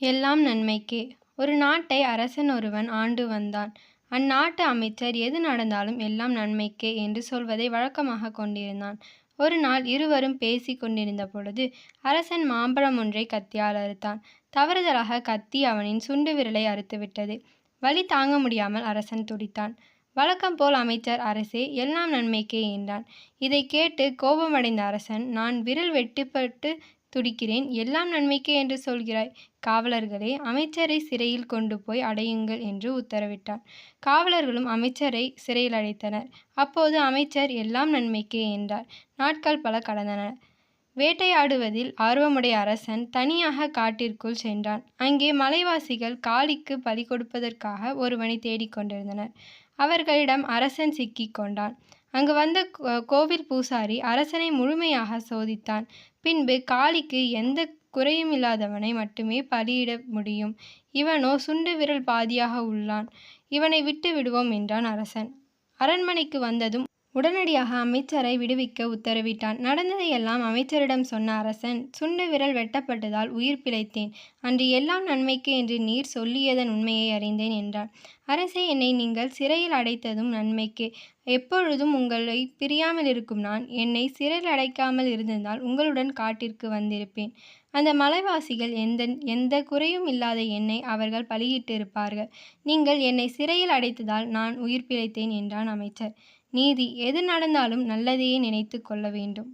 எல்லாம் நன்மைக்கே ஒரு நாட்டை அரசன் ஒருவன் ஆண்டு வந்தான். அந்நாட்டு அமைச்சர் எது நடந்தாலும் எல்லாம் நன்மைக்கே என்று சொல்வதை வழக்கமாக கொண்டிருந்தான். ஒரு நாள் இருவரும் பேசி கொண்டிருந்த பொழுது அரசன் மாம்பழம் ஒன்றை கத்தியால் அறுத்தான். தவறுதலாக கத்தி அவனின் சுண்டு விரலை அறுத்துவிட்டது. வலி தாங்க முடியாமல் அரசன் துடித்தான். வழக்கம் போல் அமைச்சர் அரசே எல்லாம் நன்மைக்கே என்றான். இதைக் கேட்டு கோபமடைந்த அரசன் நான் விரல் வெட்டுப்பட்டு துடிக்கிறேன் எல்லாம் நன்மைக்கே என்று சொல்கிறாய். காவலர்களே அமைச்சரை சிறையில் கொண்டு போய் அடையுங்கள் என்று உத்தரவிட்டான். காவலர்களும் அமைச்சரை சிறையில் அடைத்தனர். அப்போது அமைச்சர் எல்லாம் நன்மைக்கே என்றார். நாட்கள் பல கடந்தன. வேட்டையாடுவதில் ஆர்வமுடைய அரசன் தனியாக காட்டிற்குள் சென்றான். அங்கே மலைவாசிகள் காளிக்கு பலி கொடுப்பதற்காக ஒருவனை தேடிக் கொண்டிருந்தனர். அவர்களிடம் அரசன் சிக்கிக் கொண்டான். அங்கு வந்த கோவில் பூசாரி அரசனை முழுமையாக சோதித்தான். பின்பு காளிக்கு எந்த குறையும் இல்லாதவனை மட்டுமே பலியிட முடியும். இவனோ சுண்டு விரல் பாதியாக உள்ளான். இவனை விட்டு விடுவோம் என்றான் அரசன். அரண்மனைக்கு வந்ததும் உடனடியாக அமைச்சரை விடுவிக்க உத்தரவிட்டான். நடந்ததையெல்லாம் அமைச்சரிடம் சொன்ன அரசன் சுண்டு விரல் வெட்டப்பட்டதால் உயிர் பிழைத்தேன். அன்று எல்லாம் நன்மைக்கு என்று நீர் சொல்லியதன் உண்மையை அறிந்தேன் என்றான். அரசே என்னை நீங்கள் சிறையில் அடைத்ததும் நன்மைக்கே. எப்பொழுதும் உங்களை பிரியாமல் இருக்கும் நான் என்னை சிறையில் அடைக்காமல் இருந்திருந்தால் உங்களுடன் காட்டிற்கு வந்திருப்பேன். அந்த மலைவாசிகள் எந்தக் குறையும் இல்லாத என்னை அவர்கள் பலியிட்டிருப்பார்கள். நீங்கள் என்னை சிறையில் அடைத்ததால் நான் உயிர் பிழைத்தேன் என்றான் அமைச்சர். நீதி எது நடந்தாலும் நல்லதையே நினைத்து கொள்ள வேண்டும்.